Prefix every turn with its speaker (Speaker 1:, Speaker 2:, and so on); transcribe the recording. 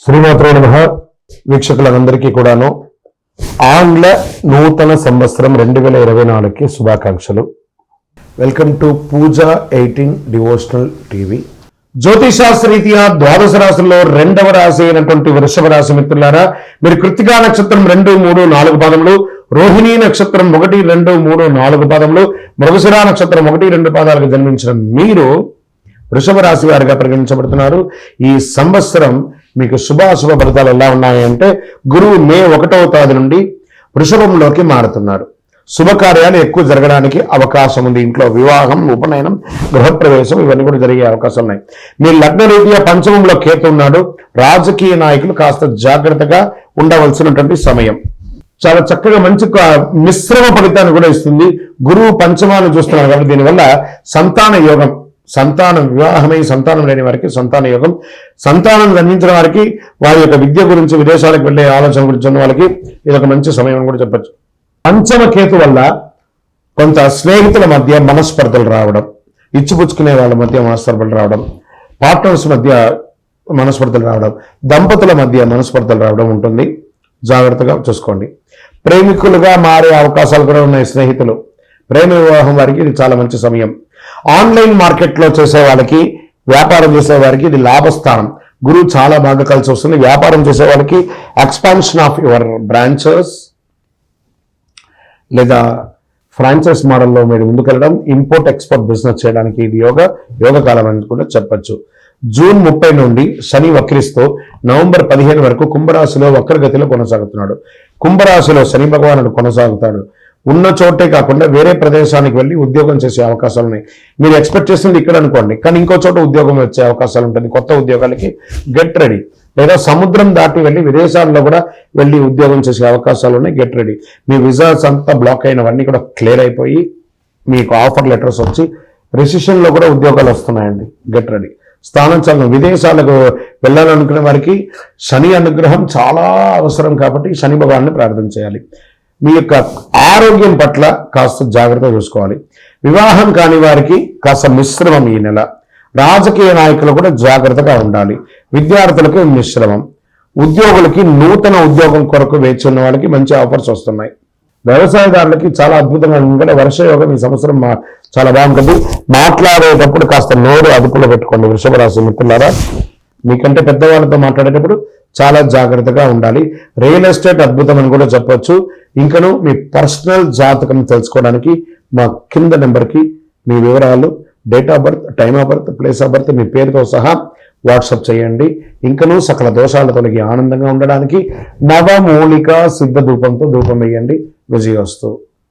Speaker 1: శ్రీమాత్రే నమ. వీక్షకులందరికీ కూడాను ఆంగ్ల నూతన సంవత్సరం రెండు వేల ఇరవై నాలుగుకి శుభాకాంక్షలు. Welcome to Pooja eighteen devotional TV. జ్యోతిషాస్త్రరీత్యా ద్వాదశ రాశుల్లో రెండవ రాశి అయినటువంటి వృషభ రాశి మిత్రులారా మీరు కృతికా నక్షత్రం రెండు మూడు నాలుగు పాదములు రోహిణీ నక్షత్రం ఒకటి రెండు మూడు నాలుగు పాదములు మృగశిరా నక్షత్రం ఒకటి రెండు పాదాలకు జన్మించిన మీరు వృషభ రాశి వారిగా పరిగణించబడుతున్నారు. ఈ సంవత్సరం మీకు శుభాశుభ ఫలితాలు ఎలా ఉన్నాయంటే గురువు మే ఒకటవ తేదీ నుండి వృషభంలోకి మారుతున్నారు. శుభకార్యాలు ఎక్కువ జరగడానికి అవకాశం ఉంది. ఇంట్లో వివాహం ఉపనయనం గృహప్రవేశం ఇవన్నీ కూడా జరిగే అవకాశాలు ఉన్నాయి. మీ లగ్న రీత్యా పంచమంలో కేతు ఉన్నాడు. రాజకీయ నాయకులు కాస్త జాగ్రత్తగా ఉండవలసినటువంటి సమయం. చాలా చక్కగా మంచి మిశ్రమ ఫలితాన్ని కూడా ఇస్తుంది. గురువు పంచమాన్ని చూస్తున్నారు కాబట్టి దీనివల్ల సంతాన యోగం సంతానం వివాహమై సంతానం లేని వారికి సంతాన యోగం సంతానం జన్మించిన వారికి వారి యొక్క విద్య గురించి విదేశాలకు వెళ్ళే ఆలోచన గురించి ఉన్న వాళ్ళకి ఇది ఒక మంచి సమయం అని కూడా చెప్పచ్చు. పంచమ కేతు వల్ల కొంత స్నేహితుల మధ్య మనస్పర్ధలు రావడం ఇచ్చిపుచ్చుకునే వాళ్ళ మధ్య మనస్పర్ధలు రావడం పార్ట్నర్స్ మధ్య మనస్పర్ధలు రావడం దంపతుల మధ్య మనస్పర్ధలు రావడం ఉంటుంది. జాగ్రత్తగా చూసుకోండి. ప్రేమికులుగా మారే అవకాశాలు కూడా ఉన్నాయి స్నేహితులు. ప్రేమ వివాహం వారికి ఇది చాలా మంచి సమయం. ఆన్లైన్ మార్కెట్లో చేసే వాళ్ళకి వ్యాపారం చేసే వారికి ఇది లాభస్థానం. గురువు చాలా బాగా కలిసి వస్తుంది. వ్యాపారం చేసే వాళ్ళకి ఎక్స్పాన్షన్ ఆఫ్ యువర్ బ్రాంచెస్ లేదా ఫ్రాంచైజ్ మోడల్లో మీరు ముందుకెళ్ళడం ఇంపోర్ట్ ఎక్స్పోర్ట్ బిజినెస్ చేయడానికి ఇది యోగ యోగ కాలం అని కూడా చెప్పచ్చు. జూన్ ముప్పై నుండి శని వక్రిస్తూ నవంబర్ పదిహేను వరకు కుంభరాశిలో వక్రగతిలో కొనసాగుతున్నాడు. కుంభరాశిలో శని భగవానుడు కొనసాగుతాడు. ఉన్న చోటే కాకుండా వేరే ప్రదేశానికి వెళ్ళి ఉద్యోగం చేసే అవకాశాలు ఉన్నాయి. మీరు ఎక్స్పెక్ట్ చేస్తుంది ఇక్కడ అనుకోండి కానీ ఇంకో చోట ఉద్యోగం వచ్చే అవకాశాలు ఉంటుంది. కొత్త ఉద్యోగాలకి గెట్ రెడీ. లేదా సముద్రం దాటి వెళ్ళి విదేశాల్లో కూడా వెళ్ళి ఉద్యోగం చేసే అవకాశాలు ఉన్నాయి గెట్ రెడీ. మీ విజాస్ అంతా బ్లాక్ అయినవన్నీ కూడా క్లియర్ అయిపోయి మీకు ఆఫర్ లెటర్స్ వచ్చి రెసిషన్లో కూడా ఉద్యోగాలు వస్తున్నాయండి గెట్ రెడీ. స్థానం చలనం విదేశాలకు వెళ్ళాలనుకునే వారికి శని అనుగ్రహం చాలా అవసరం కాబట్టి శని భగవాన్ని ప్రార్థన చేయాలి. మీ యొక్క ఆరోగ్యం పట్ల కాస్త జాగ్రత్త చూసుకోవాలి. వివాహం కాని వారికి కాస్త మిశ్రమం ఈ నెల. రాజకీయ నాయకులు కూడా జాగ్రత్తగా ఉండాలి. విద్యార్థులకి మిశ్రమం. ఉద్యోగులకి నూతన ఉద్యోగం కొరకు వేచి ఉన్న వాళ్ళకి మంచి ఆఫర్స్ వస్తున్నాయి. వ్యవసాయదారులకి చాలా అద్భుతంగా ఎందుకంటే వర్షయోగం ఈ సంవత్సరం మా చాలా బాగుంటుంది. మాట్లాడేటప్పుడు కాస్త నోరు అదుపులో పెట్టుకోండి. వృషభ రాశి మిత్రులారా మీకంటే పెద్దవాళ్ళతో మాట్లాడేటప్పుడు చాలా జాగ్రత్తగా ఉండాలి. రియల్ ఎస్టేట్ అద్భుతం అని కూడా చెప్పొచ్చు. ఇంకను మీ పర్సనల్ జాతకం తెలుసుకోవడానికి మా కింద నెంబర్కి మీ వివరాలు date of birth time of birth place of birth మీ పేరుతో సహా వాట్సాప్ చేయండి. ఇంకను సకల దోషాల తొలగి ఆనందంగా ఉండడానికి నవమూలిక సిద్ధ ధూపంతో ధూపం వేయండి. విజయోస్తు.